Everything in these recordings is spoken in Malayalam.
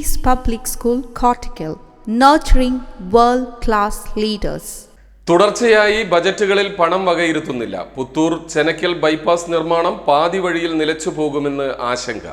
Peace Public School, Cortical, nurturing world class leaders. തുടർച്ചയായി ബജറ്റുകളിൽ പണം വകയിരുത്തുന്നില്ല. പുത്തൂർ ചെനക്കൽ ബൈപ്പാസ് നിർമ്മാണം പാതി വഴിയിൽ നിലച്ചു പോകുമെന്ന് ആശങ്ക.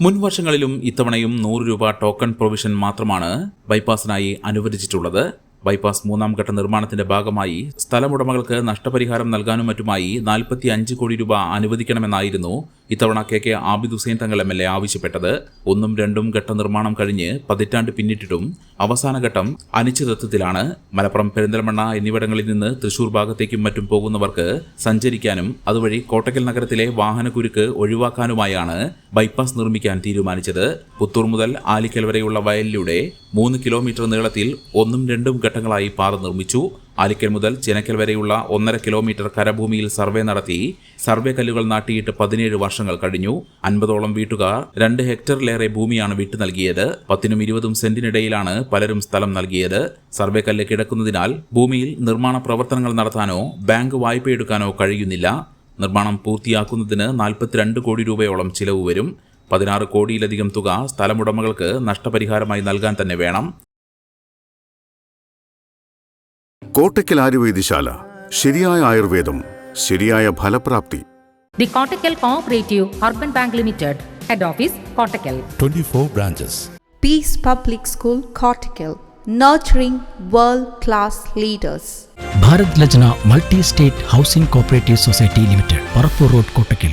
മുൻ വർഷങ്ങളിലും ഇത്തവണയും നൂറ് രൂപ ടോക്കൺ പ്രൊവിഷൻ മാത്രമാണ് ബൈപ്പാസിനായി അനുവദിച്ചിട്ടുള്ളത്. ബൈപ്പാസ് മൂന്നാം ഘട്ട നിർമ്മാണത്തിന്റെ ഭാഗമായി സ്ഥലമുടമകൾക്ക് നഷ്ടപരിഹാരം നൽകാനും മറ്റുമായി നാൽപ്പത്തി അഞ്ച് കോടി രൂപ അനുവദിക്കണമെന്നായിരുന്നു ഇത്തവണ K K Abid Hussain Thangal M L A ആവശ്യപ്പെട്ടത് ഒന്നും രണ്ടും ഘട്ട നിർമ്മാണം കഴിഞ്ഞ് പതിറ്റാണ്ട് പിന്നിട്ടിട്ടും അവസാന ഘട്ടം അനിശ്ചിതത്വത്തിലാണ്. മലപ്പുറം പെരിന്തൽമണ്ണ എന്നിവിടങ്ങളിൽ നിന്ന് തൃശൂർ ഭാഗത്തേക്കും മറ്റും പോകുന്നവർക്ക് സഞ്ചരിക്കാനും അതുവഴി കോട്ടക്കൽ നഗരത്തിലെ വാഹനക്കുരുക്ക് ഒഴിവാക്കാനുമായാണ് ബൈപ്പാസ് നിർമ്മിക്കാൻ തീരുമാനിച്ചത്. പുത്തൂർ മുതൽ ആലിക്കൽ വരെയുള്ള വയലിലൂടെ മൂന്ന് കിലോമീറ്റർ നീളത്തിൽ ഒന്നും രണ്ടും ഘട്ടങ്ങളായി പാത നിർമ്മിച്ചു. ആലിക്കൽ മുതൽ ചിനക്കൽ വരെയുള്ള ഒന്നര കിലോമീറ്റർ കരഭൂമിയിൽ സർവേ നടത്തി സർവേ കല്ലുകൾ നാട്ടിയിട്ട് പതിനേഴ് വർഷങ്ങൾ കഴിഞ്ഞു. അൻപതോളം വീട്ടുകാർ രണ്ട് ഹെക്ടറിലേറെ ഭൂമിയാണ് വിട്ടു നൽകിയത്. പത്തിനും ഇരുപതും സെന്റിനിടയിലാണ് പലരും സ്ഥലം നൽകിയത്. സർവേ കല്ല് കിടക്കുന്നതിനാൽ ഭൂമിയിൽ നിർമ്മാണ പ്രവർത്തനങ്ങൾ നടത്താനോ ബാങ്ക് വായ്പയെടുക്കാനോ കഴിയുന്നില്ല. നിർമ്മാണം പൂർത്തിയാക്കുന്നതിന് നാൽപ്പത്തിരണ്ട് കോടി രൂപയോളം ചിലവ് വരും. പതിനാറ് കോടിയിലധികം തുക സ്ഥലമുടമകൾക്ക് നഷ്ടപരിഹാരമായി നൽകാൻ തന്നെ വേണം. കോട്ടയ്ക്കൽ ആയുർവേദശാല ശരിയായ ആയുർവേദം ശരിയായ ഫലപ്രാപ്തി The Kottakkal Cooperative Urban Bank Limited, Head Office, Kottakkal. 24 branches. Peace Public School, Cortical, nurturing world class leaders. Bharat Lajna multi state housing cooperative society limited Parappur road Kottakkal